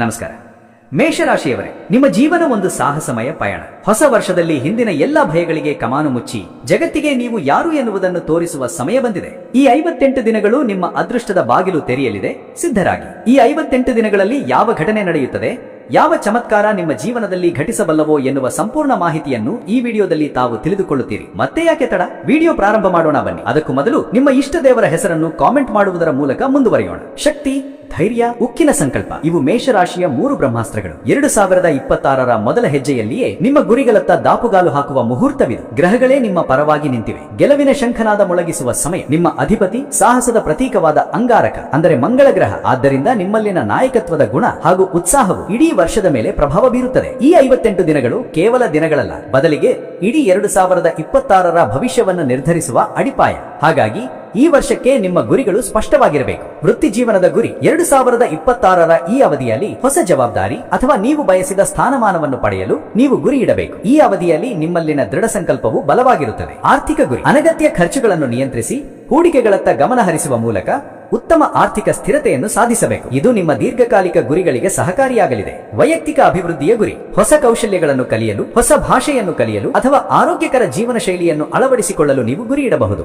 ನಮಸ್ಕಾರ. ಮೇಷರಾಶಿಯವರೇ, ನಿಮ್ಮ ಜೀವನ ಒಂದು ಸಾಹಸಮಯ ಪಯಣ. ಹೊಸ ವರ್ಷದಲ್ಲಿ ಹಿಂದಿನ ಎಲ್ಲ ಭಯಗಳಿಗೆ ಕಮಾನು ಮುಚ್ಚಿ, ಜಗತ್ತಿಗೆ ನೀವು ಯಾರು ಎನ್ನುವುದನ್ನು ತೋರಿಸುವ ಸಮಯ ಬಂದಿದೆ. ಈ ಐವತ್ತೆಂಟು ದಿನಗಳು ನಿಮ್ಮ ಅದೃಷ್ಟದ ಬಾಗಿಲು ತೆರೆಯಲಿದೆ, ಸಿದ್ಧರಾಗಿ. ಈ ಐವತ್ತೆಂಟು ದಿನಗಳಲ್ಲಿ ಯಾವ ಘಟನೆ ನಡೆಯುತ್ತದೆ? ಯಾವ ಚಮತ್ಕಾರ ನಿಮ್ಮ ಜೀವನದಲ್ಲಿ ಘಟಿಸಬಲ್ಲವೋ ಎನ್ನುವ ಸಂಪೂರ್ಣ ಮಾಹಿತಿಯನ್ನು ಈ ವಿಡಿಯೋದಲ್ಲಿ ತಾವು ತಿಳಿದುಕೊಳ್ಳುತ್ತೀರಿ. ಮತ್ತೆ ಯಾಕೆ ತಡ? ವಿಡಿಯೋ ಪ್ರಾರಂಭ ಮಾಡೋಣ ಬನ್ನಿ. ಅದಕ್ಕೂ ಮೊದಲು ನಿಮ್ಮ ಇಷ್ಟ ದೇವರ ಹೆಸರನ್ನು ಕಾಮೆಂಟ್ ಮಾಡುವುದರ ಮೂಲಕ ಮುಂದುವರಿಯೋಣ. ಶಕ್ತಿ ಧೈರ್ಯ, ಉಕ್ಕಿನ ಸಂಕಲ್ಪ. ಇವು ಮೇಷರಾಶಿಯ ಮೂರು ಬ್ರಹ್ಮಾಸ್ತ್ರಗಳು. ಎರಡು ಸಾವಿರದ ಇಪ್ಪತ್ತಾರರ ಮೊದಲ ಹೆಜ್ಜೆಯಲ್ಲಿಯೇ ನಿಮ್ಮ ಗುರಿಗಳತ್ತ ದಾಪುಗಾಲು ಹಾಕುವ ಮುಹೂರ್ತವಿದು. ಗ್ರಹಗಳೇ ನಿಮ್ಮ ಪರವಾಗಿ ನಿಂತಿವೆ. ಗೆಲುವಿನ ಶಂಖನಾದ ಮೊಳಗಿಸುವ ಸಮಯ. ನಿಮ್ಮ ಅಧಿಪತಿ ಸಾಹಸದ ಪ್ರತೀಕವಾದ ಅಂಗಾರಕ, ಅಂದರೆ ಮಂಗಳ ಗ್ರಹ. ಆದ್ದರಿಂದ ನಿಮ್ಮಲ್ಲಿನ ನಾಯಕತ್ವದ ಗುಣ ಹಾಗೂ ಉತ್ಸಾಹವು ಇಡೀ ವರ್ಷದ ಮೇಲೆ ಪ್ರಭಾವ ಬೀರುತ್ತದೆ. ಈ ಐವತ್ತೆಂಟು ದಿನಗಳು ಕೇವಲ ದಿನಗಳಲ್ಲ. ಬದಲಿಗೆ ಇಡೀ ಎರಡು ಸಾವಿರದ ಇಪ್ಪತ್ತಾರರ ಭವಿಷ್ಯವನ್ನು ನಿರ್ಧರಿಸುವ ಅಡಿಪಾಯ. ಹಾಗಾಗಿ, ಈ ವರ್ಷಕ್ಕೆ ನಿಮ್ಮ ಗುರಿಗಳು ಸ್ಪಷ್ಟವಾಗಿರಬೇಕು. ವೃತ್ತಿ ಜೀವನದ ಗುರಿ ಎರಡು ಸಾವಿರದ ಇಪ್ಪತ್ತಾರರ ಈ ಅವಧಿಯಲ್ಲಿ ಹೊಸ ಜವಾಬ್ದಾರಿ ಅಥವಾ ನೀವು ಬಯಸಿದ ಸ್ಥಾನಮಾನವನ್ನು ಪಡೆಯಲು ನೀವು ಗುರಿ ಇಡಬೇಕು. ಈ ಅವಧಿಯಲ್ಲಿ ನಿಮ್ಮಲ್ಲಿನ ದೃಢ ಸಂಕಲ್ಪವು ಬಲವಾಗಿರುತ್ತದೆ. ಆರ್ಥಿಕ ಗುರಿ, ಅನಗತ್ಯ ಖರ್ಚುಗಳನ್ನು ನಿಯಂತ್ರಿಸಿ, ಹೂಡಿಕೆಗಳತ್ತ ಗಮನ ಹರಿಸುವ ಮೂಲಕ ಉತ್ತಮ ಆರ್ಥಿಕ ಸ್ಥಿರತೆಯನ್ನು ಸಾಧಿಸಬೇಕು. ಇದು ನಿಮ್ಮ ದೀರ್ಘಕಾಲಿಕ ಗುರಿಗಳಿಗೆ ಸಹಕಾರಿಯಾಗಲಿದೆ. ವೈಯಕ್ತಿಕ ಅಭಿವೃದ್ಧಿಯ ಗುರಿ. ಹೊಸ ಕೌಶಲ್ಯಗಳನ್ನು ಕಲಿಯಲು, ಹೊಸ ಭಾಷೆಯನ್ನು ಕಲಿಯಲು ಅಥವಾ ಆರೋಗ್ಯಕರ ಜೀವನ ಶೈಲಿಯನ್ನು ಅಳವಡಿಸಿಕೊಳ್ಳಲು ನೀವು ಗುರಿ ಇಡಬಹುದು.